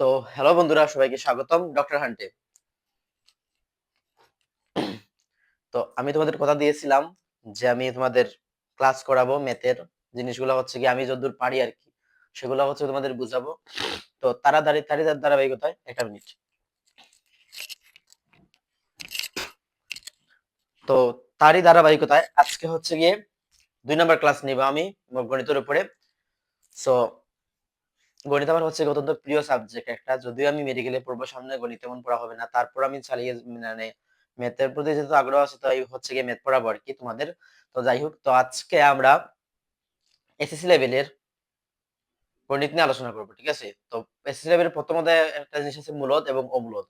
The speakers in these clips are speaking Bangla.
তো হ্যালো বন্ধুরা, সবাইকে স্বাগতম ডক্টর হান্টে তো আমি তোমাদের কথা দিয়েছিলাম যে আমি তোমাদের ক্লাস করাবো ম্যাথের জিনিসগুলো হচ্ছে কি, আমি যতদূর পারি আর কি, সেগুলো হচ্ছে তোমাদের বুঝাবো। তো তাড়াতাড়ি তাড়ি ধারাবাহিকতায় একটা মিনিট তো তারই ধারাবাহিকতায় আজকে হচ্ছে গিয়ে দুই নম্বর ক্লাস নিব আমি, গণিতের উপরে। সো গণিত আমার হচ্ছে অত্যন্ত প্রিয় সাবজেক্ট একটা। যদিও আমি মেডিকেলে পড়ব, সামনে গণিত তেমন পড়া হবে না। তারপর আমি চালিয়ে মানে ম্যাথের প্রতি যেহেতু আগ্রহ আছে, তাই হচ্ছে গিয়ে ম্যাথ পড়াবো আর কি তোমাদের। তো যাই হোক, তো আজকে আমরা এসএসসি লেভেলের গণিত নিয়ে আলোচনা করব, ঠিক আছে? তো এসএসসি লেভেলের প্রথম একটা জিনিস আছে মূলদ এবং অমূলদ।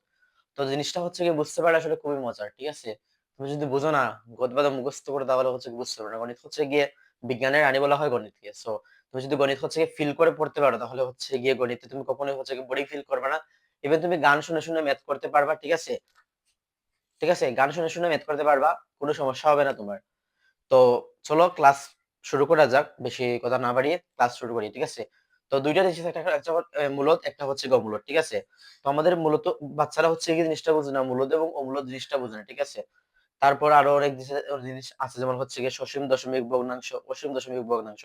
তো জিনিসটা হচ্ছে গিয়ে বুঝতে পারলে আসলে খুবই মজার, ঠিক আছে? তুমি যদি বুঝো না গদবাদা মুখস্থ করে, তাহলে হচ্ছে বুঝতে পারো না। গণিত হচ্ছে গিয়ে বিজ্ঞানের রানী বলা হয় গণিতকে। সো তুমি যদি গণিত হচ্ছে ফিল করে পড়তে পারো, তাহলে হচ্ছে গিয়ে গণিতে তুমি কখনোই হচ্ছে বোরিং ফিল করবে না। ইভেন তুমি গান শুনে শুনে ম্যাথ করতে পারবা, ঠিক আছে? ঠিক আছে? গান শুনে শুনে ম্যাথ করতে পারবা, কোনো সমস্যা হবে না তোমার। তো চলো ক্লাস শুরু করা যাক, বেশি কথা না বাড়িয়ে ক্লাস শুরু করি, ঠিক আছে? তো দুইটা জিনিস একটা একটা মূলত, একটা হচ্ছে গমূলত ঠিক আছে? তো আমাদের মূলত বাচ্চারা হচ্ছে এই জিনিসটা বুঝে না মূলত এবং অমূলত জিনিসটা বুঝে না, ঠিক আছে? তারপর আরও অনেক জিনিস আছে, যেমন হচ্ছে গিয়ে সসীম দশমিক ভগ্নাংশ, অসীম দশমিক ভগ্নাংশ।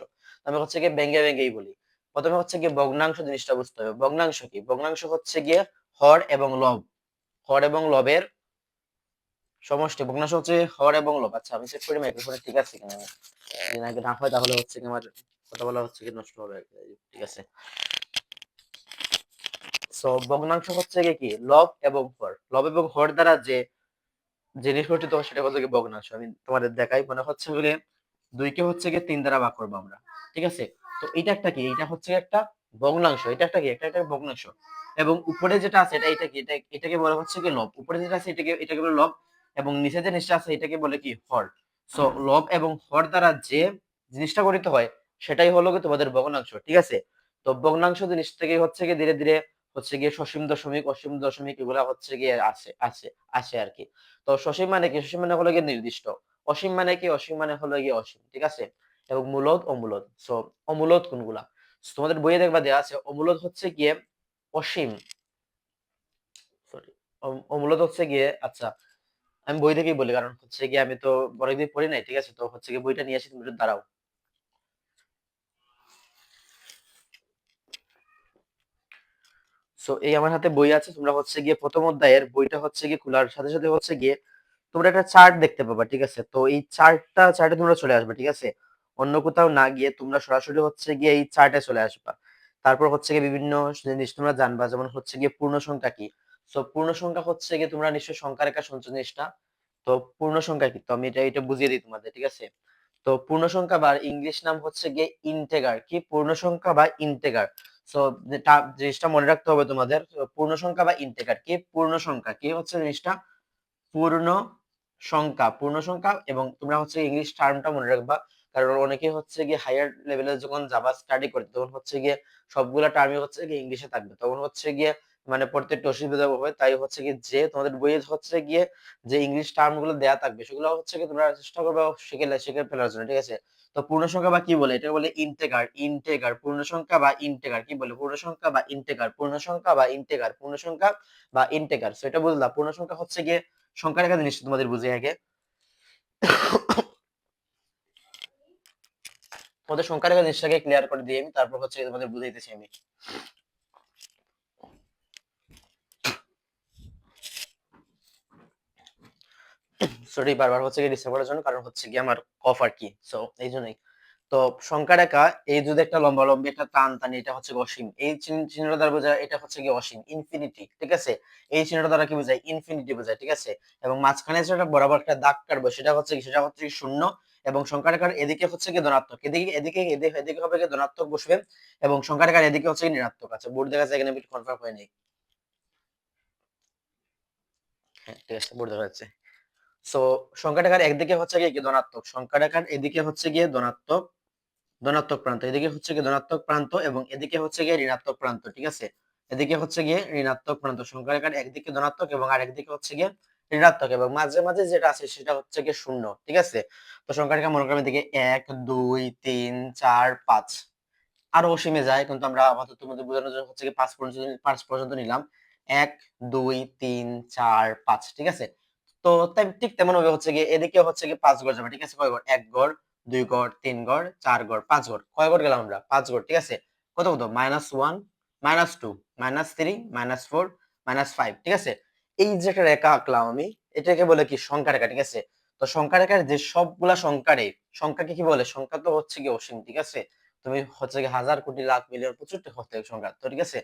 আমি হচ্ছে গিয়ে ব্যঙ্গে ব্যঙ্গেই বলি। প্রথমে হচ্ছে গিয়ে ভগ্নাংশ জিনিসটা বুঝতে হবে। ভগ্নাংশ কি? ভগ্নাংশ হচ্ছে গিয়ে হর এবং লব। হর এবং লবের সমষ্টি। ভগ্নাংশ হচ্ছে হর এবং লব। আচ্ছা আমি চেক করি মাইক্রোফোনে ঠিক আছে কিনা? যদি নাকি না হয় তাহলে হচ্ছে কি আমার কথা বলা হচ্ছে কি নষ্ট হবে ঠিক আছে। সো ভগ্নাংশ হচ্ছে কি? লব এবং হর। লব এবং হর দ্বারা যে জিনিস গঠিত হয় সেটা হচ্ছে ভগ্নাংশ। আমি তোমাদের দেখাই মানে হচ্ছে বলে দুইকে হচ্ছে গিয়ে তিন দ্বারা ভাগ করব আমরা, ঠিক আছে? তো এটা একটা কি? এটা হচ্ছে একটা ভগ্নাংশ, এটা একটা কি? একটা একটা ভগ্নাংশ। এবং উপরে যেটা আছে, এটা এটা কি? এটা, এটাকে বলা হচ্ছে কি লব। উপরে যেটা আছে, এটাকে এটাকে বলে লব এবং নিচে যে জিনিসটা আছে, এটাকে বলে কি? হর। সো লব এবং হর দ্বারা যে জিনিসটা গঠিত হয়, সেটাই হলো কি তোমাদের ভগ্নাংশ, ঠিক আছে? তো ভগ্নাংশ জিনিস থেকে হচ্ছে কি ধীরে ধীরে হচ্ছে গিয়ে সসীম দশমিক, অসীম দশমিক এগুলা হচ্ছে গিয়ে আছে আছে আসে আর কি। তো সসীম মানে কি? সসীম মানে হলো গিয়ে নির্দিষ্ট। অসীম মানে কি? অসীম মানে হলো গিয়ে অসীম, ঠিক আছে? এবং মূলদ, অমূলদ। সো অমূলদ কোনগুলা? তোমাদের বইয়ে দেখবা দেওয়া আছে, অমূলদ হচ্ছে গিয়ে অসীম। সরি অমূলদ হচ্ছে গিয়ে আচ্ছা আমি বই থেকেই বলি, কারণ হচ্ছে গিয়ে আমি তো বড় দিন পড়ি নাই, ঠিক আছে? তো হচ্ছে গিয়ে বইটা নিয়ে আসি, তুমি দাঁড়াও। সো এই আমার হাতে বই আছে, তোমরা হচ্ছে গিয়ে প্রথম অধ্যায়ের বইটা হচ্ছে গিয়ে খোলার সাথে সাথে হচ্ছে গিয়ে তোমরা একটা চার্ট দেখতে পাবা, ঠিক আছে? তো এই চার্টটা, চার্টে তোমরা চলে আসবে, ঠিক আছে? অন্য কোথাও না গিয়ে তোমরা সরাসরি হচ্ছে গিয়ে এই চার্টে চলে আসবা। তারপর হচ্ছে গিয়ে বিভিন্ন জিনিস তোমরা জানবা, যেমন হচ্ছে গিয়ে পূর্ণ সংখ্যা কি? সো পূর্ণ সংখ্যা হচ্ছে গিয়ে তোমরা নিশ্চয়ই সংখ্যা রেখা শুনছো জিনিসটা। তো পূর্ণ সংখ্যা কি? তো আমি এটা এটা বুঝিয়ে দিই তোমাদের, ঠিক আছে? তো পূর্ণ সংখ্যা বা ইংলিশ নাম হচ্ছে গিয়ে ইন্টেগার, কি? পূর্ণ সংখ্যা বা ইন্টেগার। সো জিনিসটা মনে রাখতে হবে তোমাদের পূর্ণ সংখ্যা বা ইন্টেগার কি? পূর্ণ সংখ্যা, কি হচ্ছে জিনিসটা? পূর্ণ সংখ্যা পূর্ণ সংখ্যা এবং তোমরা হচ্ছে ইংলিশ টার্মটা মনে রাখবা, কারণ অনেকে হচ্ছে গিয়ে হায়ার লেভেলে যখন যাবা স্টাডি করতে তখন হচ্ছে গিয়ে সবগুলা টার্মই হচ্ছে গিয়ে ইংলিশে থাকবে। তখন হচ্ছে গিয়ে মানে প্রত্যেকটা অসুবিধা হবে, তাই হচ্ছে গিয়ে যে তোমাদের বইয়ে হচ্ছে গিয়ে যে ইংলিশ টার্মগুলো দেয়া থাকবে, সেগুলো হচ্ছে গিয়ে তোমরা চেষ্টা করবে শিখে শিখে ফেলার জন্য, ঠিক আছে? তো পূর্ণ সংখ্যা বা কি বলে? এটা বলে ইন্টেগার ইন্টেগার পূর্ণ সংখ্যা বা ইন্টেগার কি বলে? পূর্ণ সংখ্যা বা ইন্টেগার পূর্ণ সংখ্যা বা ইন্টেগার পূর্ণ সংখ্যা বা ইন্টেগার সো এটা বুঝলা পূর্ণ সংখ্যা হচ্ছে গিয়ে সংখ্যার একটা জিনিস, তোমাদের বুঝে আগে। তোমাদের সংখ্যার একটা জিনিসটাকে ক্লিয়ার করে দিয়ে আমি, তারপর হচ্ছে তোমাদের বুঝাইতেছি আমি। সরি বারবার হচ্ছে কি ডিস্টার্ব জন্য, কারণ হচ্ছে কি আমার কফ আর কি সো এই জন্যই। তো সংখ্যা রেখা এই যদি একটা লম্বা লম্বি একটা টান টানি এটা হচ্ছে অসীম। এই চিহ্নটা দ্বারা বোঝায় এটা হচ্ছে কি অসীম ইনফিনিটি ঠিক আছে? এই চিহ্নটা দ্বারা কি বোঝায়? ইনফিনিটি বোঝায়, ঠিক আছে? এবং মাঝখানে যেটা বরাবর একটা দাগ কাটবো, সেটা হচ্ছে সেটা হচ্ছে শূন্য এবং সংখ্যা রেখার এদিকে হচ্ছে কি ধনাত্মক। এদিকে এদিকে এদিকে হবে কি ধনাত্মক বসবে এবং সংখ্যা রেখার এদিকে হচ্ছে কি ঋণাত্মক আছে। বোর্ড দেখা যায় এখানে কনফার্ম হয় নেই হ্যাঁ ঠিক আছে, বোর্ড দেখা যাচ্ছে। সো সংখ্যা রেখার একদিকে হচ্ছে গিয়ে ধনাত্মক। সংখ্যা রেখার এদিকে হচ্ছে গিয়ে ধনাত্মক ধনাত্মক প্রান্ত। এদিকে হচ্ছে গিয়ে ধনাত্মক প্রান্ত এবং এদিকে হচ্ছে গিয়ে ঋণাত্মক প্রান্ত, ঠিক আছে? এদিকে হচ্ছে গিয়ে ঋণাত্মক প্রান্ত। সংখ্যা রেখার একদিকে ধনাত্মক এবং আর একদিকে হচ্ছে গিয়ে ঋণাত্মক এবং মাঝে মাঝে যেটা আছে সেটা হচ্ছে গিয়ে শূন্য, ঠিক আছে? তো সংখ্যা রেখা মনে করবেন দিকে এক, দুই, তিন, চার, পাঁচ। আরও অসীমে যায়, কিন্তু আমরা আপাতত তোমাদের বোঝানোর জন্য হচ্ছে কি পাঁচ পর্যন্ত পাঁচ পর্যন্ত নিলাম। এক, দুই, তিন, চার, পাঁচ, ঠিক আছে? তো ঠিক তেমন ভাবে হচ্ছে গিয়ে, এদিকে হচ্ছে গিয়ে পাঁচ গড় যাবে, ঠিক আছে? কয় গড়? এক গড়, দুই গড়, তিন গড়, চার গড়, পাঁচ গড়। কয় গড় গেলাম আমরা? পাঁচ গড়, ঠিক আছে? কত কত? Minus one, minus two, minus three, minus four, minus five, ঠিক আছে? এই যে একটা রেখা আঁকলাম আমি, এটাকে বলে কি সংখ্যা রেখা, ঠিক আছে? তো সংখ্যা রেখার যে সবগুলা সংখ্যারে, সংখ্যাকে কি বলে? সংখ্যা তো হচ্ছে কি অসীম, ঠিক আছে? তুমি হচ্ছে কি হাজার কোটি লাখ মিলিয়ন প্রচুর হতে সংখ্যা, তো ঠিক আছে?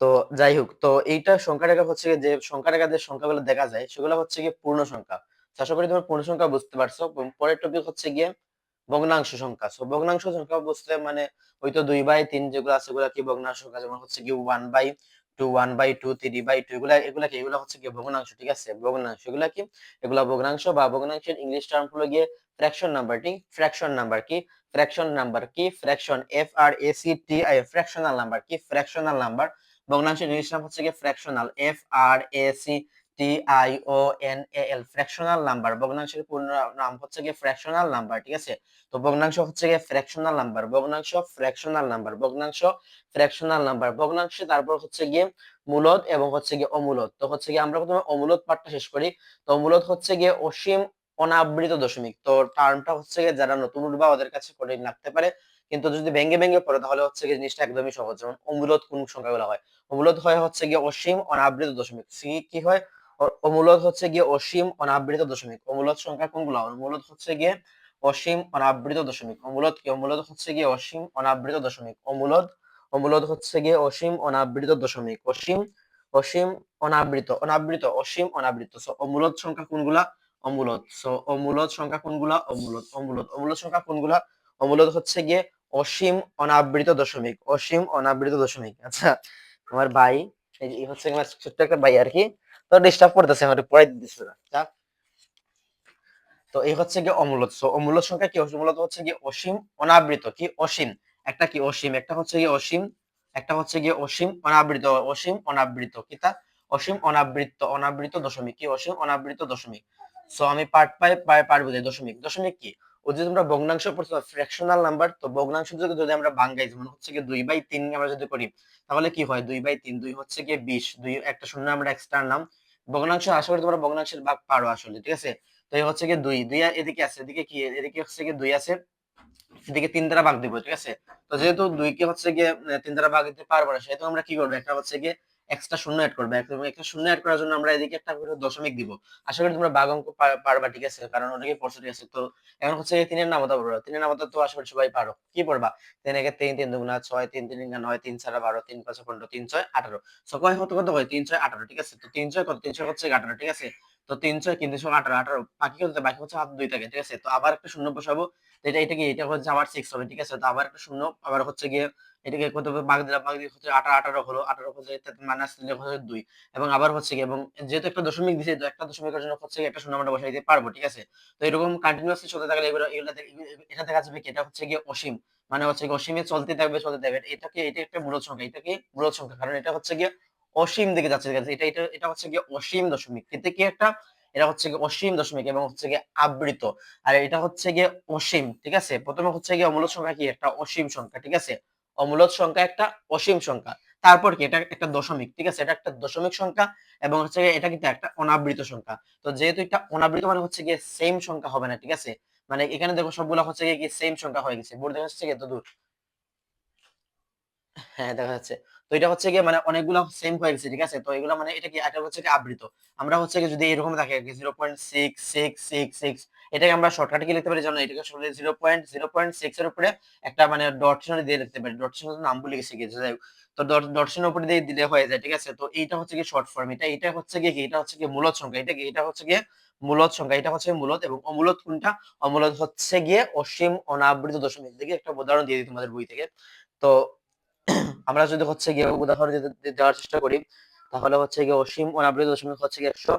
তো যাই হোক, তো এইটা সংখ্যা রেখা হচ্ছে যে সংখ্যা রেখা যে সংখ্যাগুলো দেখা যায়, সেগুলো হচ্ছে গিয়ে পূর্ণ সংখ্যা। আশা করি তোমার পূর্ণ সংখ্যা বুঝতে পারছ। পরের টপিক হচ্ছে গিয়ে ভগ্নাংশ সংখ্যা। সো ভগ্নাংশ সংখ্যা বুঝতে মানে ওই তো দুই বাই তিন যেগুলো আছে সেগুলো কি ভগ্নাংশ সংখ্যা? যেমন হচ্ছে কি one by two one by two three by two এগুলা এগুলা কি? এগুলা হচ্ছে কি ভগ্নাংশ, ঠিক আছে? ভগ্নাংশ, এগুলা কি? এগুলা ভগ্নাংশ বা ভগ্নাংশের ইংলিশ টার্ম হলো গিয়ে ফ্র্যাকশন নাম্বারটি ফ্র্যাকশন নাম্বার কি? ফ্র্যাকশন নাম্বার কি? Fraction F R A C T I fractional number কি? ফ্র্যাকশনাল নাম্বার ভগ্নাংশের ইংলিশ নাম হচ্ছে কি fractional F R A C T I O N A L fractional number ভগ্নাংশের পূর্ণ নাম হচ্ছে কি ফ্র্যাকশনাল নাম্বার ঠিক আছে? তো ভগ্নাংশ হচ্ছে গিয়ে ফ্র্যাকশনাল নাম্বার ভগ্নাংশ ফ্র্যাকশনাল নাম্বার ভগ্নাংশ ফ্র্যাকশনাল নাম্বার ভগ্নাংশ তারপর হচ্ছে গিয়ে মূলদ এবং হচ্ছে গিয়ে অমূলদ। তো হচ্ছে গিয়ে আমরা প্রথমে অমূলদ পাঠটা শেষ করি। তো অমূলদ হচ্ছে গিয়ে অসীম অনাবৃত দশমিক। তো টার্মটা হচ্ছে গিয়ে যারা নতুন উঠবা ওদের কাছে কঠিন লাগতে পারে। কিন্তু যদি ভেঙ্গে ভেঙ্গে পড়ে, তাহলে হচ্ছে গিয়ে জিনিসটা একদমই সহজ। যেমন অমূলদ কোন সংখ্যাগুলো হয়? অমূলদ হয় হচ্ছে গিয়ে অসীম অনাবৃত দশমিক। সি কি হয়? অমূলদ হচ্ছে গিয়ে অসীম অনাবৃত দশমিক। অমূলদ সংখ্যা কোনগুলো? অমূলদ হচ্ছে গিয়ে অসীম অনাবৃত দশমিক। অমূলদ কি? অমূলদ হচ্ছে গিয়ে অসীম অনাবৃত দশমিক। অমূলদ অমূলদ হচ্ছে গিয়ে অসীম অনাবৃত দশমিক। অসীম অসীম অনাবৃত অনাবৃত, অসীম অনাবৃত। সো অমূলদ সংখ্যা কোনগুলা? অমূলত। সো অমূলদ সংখ্যা কোনগুলা? অমূলদ অমূলত অমূলদ সংখ্যা কোনগুলা? অমূলদ হচ্ছে গিয়ে অসীম অনাবৃত দশমিক, অসীম অনাবৃত দশমিক। আচ্ছা আমার ভাই, এই হচ্ছে আমার ছোট্ট একটা ভাই আর কি, তো ডিস্টার্ব করতেছে আমার, পড়াই দিতেছে। না তো এই হচ্ছে সংখ্যা কি? অমূলত হচ্ছে অসীম অনাবৃত। কি? অসীম। একটা কি? অসীম। একটা হচ্ছে গিয়ে অসীম, একটা হচ্ছে গিয়ে অসীম অনাবৃত। অসীম অনাবৃত। কি তা? অসীম অনাবৃত অনাবৃত দশমিক। কি? অসীম অনাবৃত দশমিক। সো আমি পার্ট পাই পাই পার বুঝাই। দশমিক। দশমিক কি? ও যদি আমরা ভগ্নাংশ পড়ছি ফ্র্যাকশনাল নাম্বার তো ভগ্নাংশ যদি আমরা ভাঙ্গাই যেমন হচ্ছে গিয়ে দুই বাই তিন আমরা যদি করি, তাহলে কি হয়? দুই বাই তিন, দুই হচ্ছে গিয়ে বিশ, দুই একটা শূন্য আমরা এক্সট্রা নাম। ভগ্নাংশ আশা করি তোমরা ভগ্নাংশের ভাগ পারো আসলে, ঠিক আছে? তো এই হচ্ছে গিয়ে দুই দুই এদিকে আছে, এদিকে কি, এদিকে হচ্ছে গিয়ে দুই আছে, এদিকে তিন দ্বারা ভাগ দিব, ঠিক আছে? তো যেহেতু দুই কে হচ্ছে গিয়ে তিন দ্বারা ভাগ দিতে পারব না, সেহেতু আমরা কি করব? একটা হচ্ছে গিয়ে এক্সট্রা শূন্য অ্যাড করবে। একটা শূন্য অ্যাড করার জন্য আমরা এদিকে একটা করে দশমিক দিব। আশা করি তোমরা ভাগ অঙ্ক পারবা, ঠিক আছে? কারণ ওটাকে পড়ছে ঠিক আছে। তো এখন হচ্ছে তিনের নামতা পড়বা। তিনের নামতা তো আশা করি সবাই পারো। কি পড়বা? তিন একে তিন তিন দুগুণা ছয়, তিন তিন নয়, তিন চার বারো, তিন পাঁচ পনেরো, তিন ছয় আঠারো। সকাল কত কত হয়? তিন ছয় আঠারো, ঠিক আছে? তো তিন ছয় কত? তিন ছয় হচ্ছে আঠারো ঠিক আছে? তো তিন ছয় তিন তিনশো আঠারো আঠারো। বাকি হচ্ছে বাকি হচ্ছে হাত দুই থাকে ঠিক আছে? তো আবার একটা শূন্য বসাবো। এটা এটা কি? এটা হচ্ছে আবার সিক্স হবে, ঠিক আছে? তো আবার একটা শূন্য, আবার হচ্ছে গিয়ে এটাকে কত ভাগ দিলাম ভাগ দিয়ে হচ্ছে আঠারো আঠারো হলো। আঠারো হচ্ছে মাইনাস দিলে হচ্ছে দুই। এবং আবার হচ্ছে কি এবং যেহেতু একটা দশমিক দিছে, তো একটা দশমিকের জন্য হচ্ছে একটা শূন্য আমরা বসাই দিতে পারব, ঠিক আছে? তো এরকম কন্টিনিউয়াসলি চলতে থাকলে এগুলো এগুলো এটা দেখা যাবে কি? এটা হচ্ছে গিয়ে অসীম। মানে হচ্ছে অসীমে চলতে থাকবে চলতে থাকবে। এটাকে এটা একটা মূলত সংখ্যা। এটাকে মূলত সংখ্যা। কারণ এটা হচ্ছে গিয়ে অসীম দিকে যাচ্ছে। এটা এটা এটা হচ্ছে গিয়ে অসীম দশমিক। এতে কি একটা? এটা হচ্ছে গিয়ে অসীম দশমিক এবং হচ্ছে গিয়ে আবৃত। আর এটা হচ্ছে গিয়ে অসীম। ঠিক আছে? প্রথমে হচ্ছে গিয়ে অমূলত সংখ্যা কি? একটা অসীম সংখ্যা। ঠিক আছে? অমূলত সংখ্যা একটা অসীম সংখ্যা। তারপর কি? এটা একটা দশমিক। ঠিক আছে? এটা একটা দশমিক সংখ্যা এবং হচ্ছে এটা কিন্তু একটা অনাবৃত সংখ্যা। তো যেহেতু এটা অনাবৃত মানে হচ্ছে গিয়ে সেম সংখ্যা হবে না। ঠিক আছে? মানে এখানে দেখো সবগুলো হচ্ছে গিয়ে সেম সংখ্যা হয়ে গেছে। বোর্ড দেখা যাচ্ছে এত দূর হ্যাঁ দেখা যাচ্ছে। তো এটা হচ্ছে গিয়ে মানে অনেকগুলো সেম হয়ে গেছে, ঠিক আছে? তো এগুলো মানে এটা কি এটা হচ্ছে কি আবৃত। আমরা হচ্ছে কি যদি এরকম থাকে zero point six six six six এটাকে আমরা শর্টকাটে কি লিখতে পারি যেমন এটাকে zero point zero point six এর উপরে একটা মানে ডট চিহ্ন দিয়ে লিখতে পারি। ডট চিহ্ন নাম বলে গেছে গিয়ে যাই তো ডট চিহ্ন উপরে দিয়ে দিলে হয়ে যায়, ঠিক আছে? তো এইটা হচ্ছে কি শর্ট ফর্ম এটা এটা হচ্ছে কি? এটা হচ্ছে কি মূলত সংখ্যা, এটা কি? এটা হচ্ছে গিয়ে মূলত সংখ্যা, এটা হচ্ছে মূলত এবং অমূলত কোনটা? অমূলত হচ্ছে গিয়ে অসীম অনাবৃত দশমিক। দেখি একটা উদাহরণ দিয়ে দিই তোমাদের বই থেকে। তো আমরা যদি হচ্ছে গিয়ে উদাহরণ দেওয়ার চেষ্টা করি, তাহলে হচ্ছে গিয়ে অসীম অনাবৃত দশমিক হচ্ছে গিয়ে একশো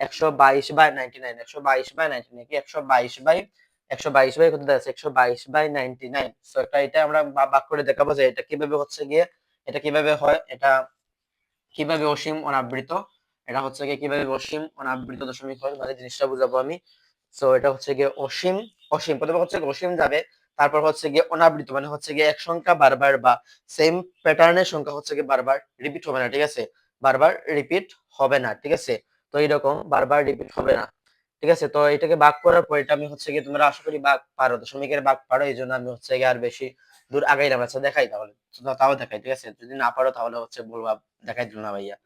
একশো বাইশ বাই নাইনটি নাইন একশো বাইশ বাই নাইনটি নাইন একশো বাইশ বাই একশো বাইশ বাই কত আছে একশো বাইশ বাই নাইনটি নাইন তো এটা এটা আমরা বাক করে দেখাবো যে এটা কীভাবে হচ্ছে গিয়ে এটা কীভাবে হয়? এটা কীভাবে অসীম অনাবৃত এটা হচ্ছে গিয়ে কীভাবে অসীম অনাবৃত দশমিক হয়? মানে জিনিসটা বুঝাবো আমি। তো এটা হচ্ছে গিয়ে অসীম অসীম। প্রথমে হচ্ছে অসীম যাবে। তারপর হচ্ছে গিয়ে অনাবৃত মানে হচ্ছে গিয়ে এক সংখ্যা বারবার বা সেম প্যাটার্নের সংখ্যা হচ্ছে গিয়ে বারবার রিপিট হবে না, ঠিক আছে? বারবার রিপিট হবে না, ঠিক আছে? তো এইরকম বারবার রিপিট হবে না, ঠিক আছে? তো এটাকে ভাগ করার পর এটা আমি হচ্ছে গিয়ে তোমরা আশা করি ভাগ পারো দশমিকের ভাগ পারো, এই জন্য আমি হচ্ছে গিয়ে আর বেশি দূর আগাইলাম আচ্ছা দেখাই তাহলে। তাও দেখাই, ঠিক আছে? যদি না পারো তাহলে হচ্ছে বলবা দেখাই দিল না ভাইয়া।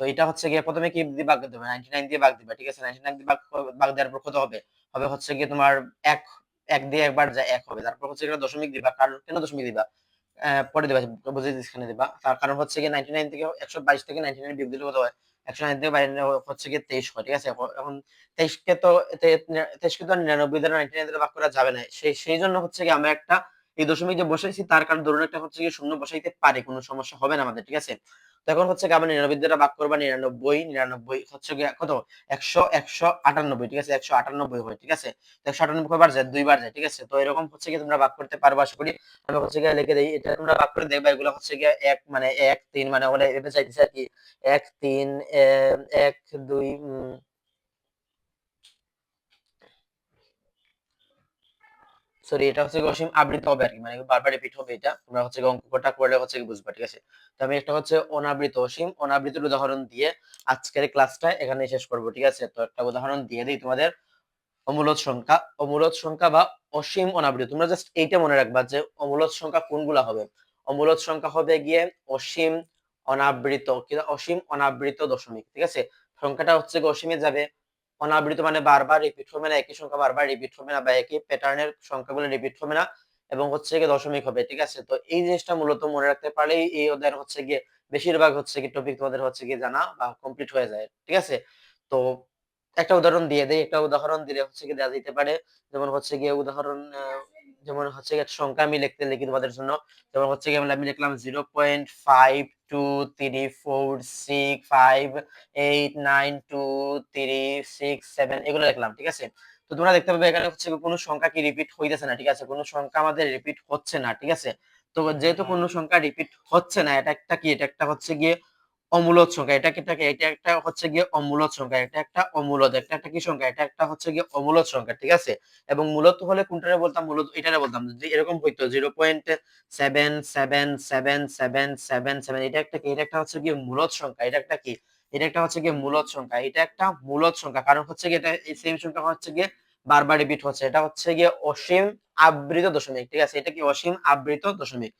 তো এটা হচ্ছে গিয়ে প্রথমে কি দিয়ে ভাগ দেবে নাইনটি নাইন দিয়ে ভাগ দিবা, ঠিক আছে? নাইনটি নাইন দিয়ে ভাগ ভাগ দেওয়ার পর কত হবে? হবে হচ্ছে গিয়ে তোমার এক এক দিয়ে একবার যা এক হবে। তারপর হচ্ছে গিয়ে দশমিক দিবা, কারণ কেন দশমিক দিবা? পরে দিবা, বুঝে এখানে দিবা। তার কারণ হচ্ছে গিয়ে নাইনটি নাইন থেকে একশো বাইশ থেকে নাইনটি নাইন বিয়োগ দিলে কত হয়? একশো নাইন থেকে বাইরে হচ্ছে গিয়ে তেইশ হয়, ঠিক আছে? এখন তেইশকে তো তেইশকে তো নিরানব্বই দ্বারা নাইনটি নাইন দ্বারা ভাগ করা যাবে না। সেই সেই জন্য হচ্ছে গিয়ে আমরা একটা এই দশমিক যে বসাইছি, তার কারণ ধরুন একটা হচ্ছে গিয়ে শূন্য বসাইতে পারে, কোনো সমস্যা হবে না আমাদের, ঠিক আছে? তখন হচ্ছে কি আমরা নিরানব্বই দ্বারা ভাগ করব, নিরানব্বই নিরানব্বই হচ্ছে কত? একশো একশো আটানব্বই, ঠিক আছে? একশো আটানব্বই হয়, ঠিক আছে? একশো আটানব্বই বার যায়? দুইবার যায়, ঠিক আছে? তো এরকম হচ্ছে কি তোমরা ভাগ করতে পারব, আশা করি। আমি হচ্ছে গিয়ে লিখে দিই, এটা তোমরা ভাগ করে দেখবা, এগুলো হচ্ছে গিয়ে এক মানে এক, তিন মানে ওগুলো এটা চাইতেছে আর কি। এক, তিন এক, দুই সরি এটা হচ্ছে অসীম আবৃত হবে আর কি মানে বারবার রিপিট হবে এটা। তোমরা হচ্ছে অঙ্কটা করলে হচ্ছে বুঝবা, ঠিক আছে? তো আমি একটা হচ্ছে অনাবৃত অসীম। অনাবৃতের উদাহরণ দিয়ে আজকের ক্লাসটা এখানে শেষ করব, ঠিক আছে? তো একটা উদাহরণ দিয়ে দিই তোমাদের। অমূলত সংখ্যা। অমূলত সংখ্যা বা অসীম অনাবৃত। তোমরা জাস্ট এইটা মনে রাখবা যে অমূলত সংখ্যা কোনগুলা হবে? অমূলত সংখ্যা হবে গিয়ে অসীম অনাবৃত অসীম অনাবৃত দশমিক, ঠিক আছে? সংখ্যাটা হচ্ছে অসীমে যাবে। অনাবৃত মানে বারবার রিপিট হবে না, একই সংখ্যা বারবার রিপিট হবে না বা একই প্যাটার্নের সংখ্যাগুলো রিপিট হবে না এবং হচ্ছে গিয়ে দশমিক হবে, ঠিক আছে? তো এই জিনিসটা মূলত মনে রাখতে পারলেই এই ওদের হচ্ছে গিয়ে বেশিরভাগ হচ্ছে কি টপিক তোমাদের হচ্ছে গিয়ে জানা বা কমপ্লিট হয়ে যায়, ঠিক আছে? তো একটা উদাহরণ দিয়ে দেয় একটা উদাহরণ দিলে হচ্ছে কি দেওয়া যেতে পারে। যেমন হচ্ছে গিয়ে উদাহরণ যেমন হচ্ছে সংখ্যা আমি লিখতে লিখি তোমাদের জন্য। যেমন হচ্ছে গিয়ে আমি লিখলাম zero point five two three four six five eight nine two three six seven এগুলো লিখলাম ঠিক আছে? তো তোমরা দেখতে পাবে এখানে হচ্ছে কোনো সংখ্যা কি রিপিট হইতেছে না ঠিক আছে? কোনো সংখ্যা আমাদের রিপিট হচ্ছে না ঠিক আছে? তো যেহেতু কোনো সংখ্যা রিপিট হচ্ছে না এটা একটা কি? এটা একটা হচ্ছে গিয়ে অমূলত সংখ্যা, এটা কি, এটা একটা হচ্ছে গিয়ে অমূলত সংখ্যা, এটা একটা অমূলত একটা একটা কি সংখ্যা, এটা একটা হচ্ছে গিয়ে অমূলত সংখ্যা, ঠিক আছে? এবং মূলত হলে কোনটারে বলতাম? মূলত এটারে বলতাম যদি এরকম হইতো, zero point seven seven seven seven seven seven, এটা একটা কি, এটা একটা হচ্ছে গিয়ে মূলত সংখ্যা, এটা একটা কি, এটা একটা হচ্ছে গিয়ে মূলত সংখ্যা, এটা একটা মূলত সংখ্যা, কারণ হচ্ছে গিয়ে এটা এই সেম সংখ্যা হচ্ছে গিয়ে বারবার রিপিট হচ্ছে, এটা হচ্ছে গিয়ে অসীম আবৃত দশমিক, ঠিক আছে? এটা কি অসীম আবৃত দশমিক?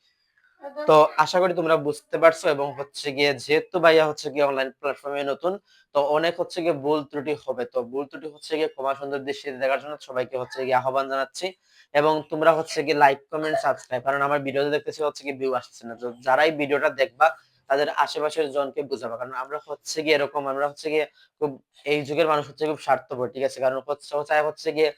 তো আশা করি তোমরা বুঝতে পারছ এবং হচ্ছে গিয়ে যেহেতু ভাইয়া হচ্ছে গিয়ে অনলাইন প্ল্যাটফর্মে নতুন, তো অনেক হচ্ছে গিয়ে ভুল ত্রুটি হবে। তো ভুল ত্রুটি হচ্ছে গিয়ে ক্ষমা সুন্দর দৃষ্টিতে দেখার জন্য সবাইকে হচ্ছে গিয়ে আহ্বান জানাচ্ছি এবং তোমরা হচ্ছে গিয়ে লাইক কমেন্ট সাবস্ক্রাইব কারণ আমার ভিডিওতে দেখতেছি হচ্ছে গিয়ে ভিউ আসছে না। তো যারাই ভিডিওটা দেখবা তাদের আশেপাশের জনকে বুঝাবা। কারণ আমরা হচ্ছে গিয়ে এরকম, আমরা হচ্ছে গিয়ে খুব, এই যুগের মানুষ হচ্ছে খুব স্বার্থপর, ঠিক আছে? কারণ হচ্ছে হচ্ছে গিয়ে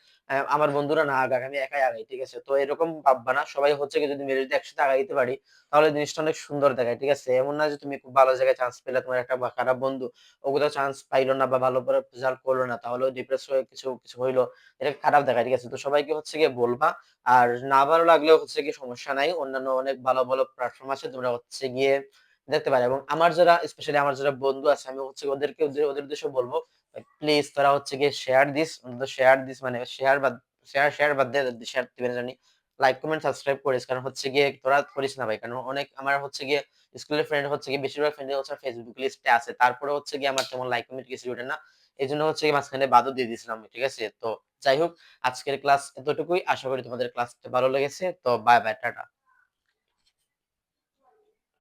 আমার বন্ধুরা, না আগাক আমি একাই আগাই, ঠিক আছে? তো এরকম ভাববা না। সবাই হচ্ছে কি যদি মেরিটে একসাথে আগাইতে পারি, তাহলে জিনিসটা অনেক সুন্দর দেখায়, ঠিক আছে? এমন না যে তুমি খুব ভালো জায়গায় চান্স পেলে তোমার একটা খারাপ বন্ধু, ও কোথাও চান্স পাইলো না বা ভালো করে রেজাল্ট করল না তাহলে ডিপ্রেস হয়ে কিছু কিছু হইল, এটা খারাপ দেখায়, ঠিক আছে? তো সবাইকে হচ্ছে গিয়ে বলবা, আর না ভালো লাগলেও হচ্ছে কি সমস্যা নাই। অন্যান্য অনেক ভালো ভালো প্ল্যাটফর্ম আছে, তোমরা হচ্ছে গিয়ে দেখতে পারে। এবং আমার যারা স্পেশালি আমার যারা বন্ধু আছে, আমি হচ্ছে ওদেরকে, ওদের উদ্দেশ্যে বলব প্লিজ তারা হচ্ছে গিয়ে শেয়ার দিস শেয়ার দিস মানে শেয়ার বা শেয়ার শেয়ার বাদ দিয়ে শেয়ার দিবেন জানি। লাইক কমেন্ট সাবস্ক্রাইব করিস, কারণ হচ্ছে গিয়ে তোরা করিস না ভাই, কারণ অনেক আমার হচ্ছে গিয়ে স্কুলের ফ্রেন্ড হচ্ছে গিয়ে বেশিরভাগ ফ্রেন্ড হচ্ছে ফেসবুক লিস্টে আছে, তারপরে হচ্ছে গিয়ে আমার তেমন লাইক কমেন্ট কিছু ওঠে না। এই জন্য হচ্ছে গিয়ে মাঝখানে বাদও দিয়ে দিয়েছিলাম ঠিক আছে? তো যাই হোক, আজকের ক্লাস এতটুকুই, আশা করি তোমাদের ক্লাসটা ভালো লেগেছে, তো বাই বাই টাটা।